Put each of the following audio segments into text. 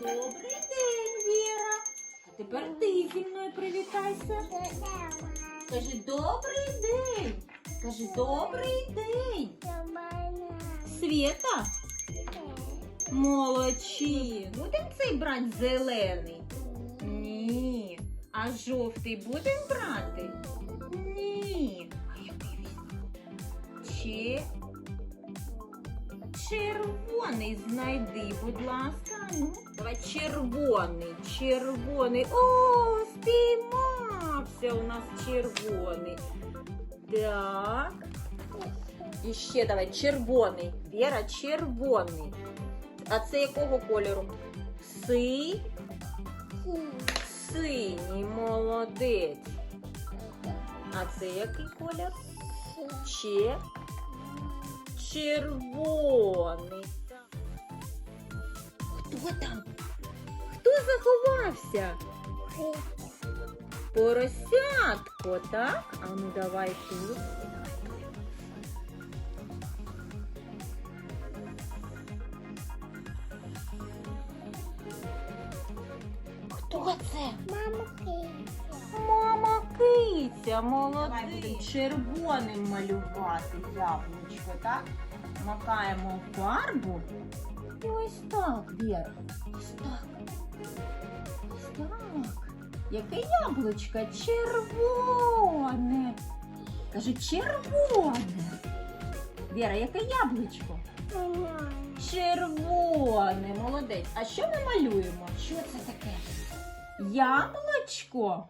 Добрий день, Віра. А тепер ти зі мною привітайся. Скажи добрий день. Скажи добрий день. Свєта, молодці. Будемо цей брати зелений? Ні. А жовтий будемо брати? Ні. А який візьмемо? Чи червоний знайди, будь ласка. Ну, давай червоний, червоний. О, спіймався у нас червоний. Так. І ще давай червоний. Віра, червоний. А це якого кольору? Си. Синій, молодець. А це який колір? Че. Червоний. Хто там? Хто заховався? Поросятко, так? А ну давай тут. Хто це? Мама киця, молодець. Червоним малювати яблучко, так? Макаємо фарбу. І ось так, Віра. Ось так. Ось так. Яке яблучко? Червоне. Кажи, червоне. Віра, яке яблучко? Червоне, молодець. А що ми малюємо? Що це таке? Яблучко?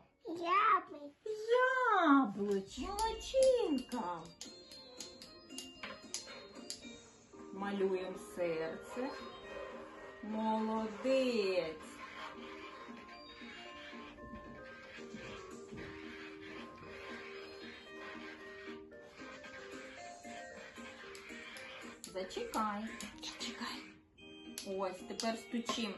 Яблуч, молодчинка. Малюємо серце. Молодець. Зачекай. Чекай. Ось, тепер стучим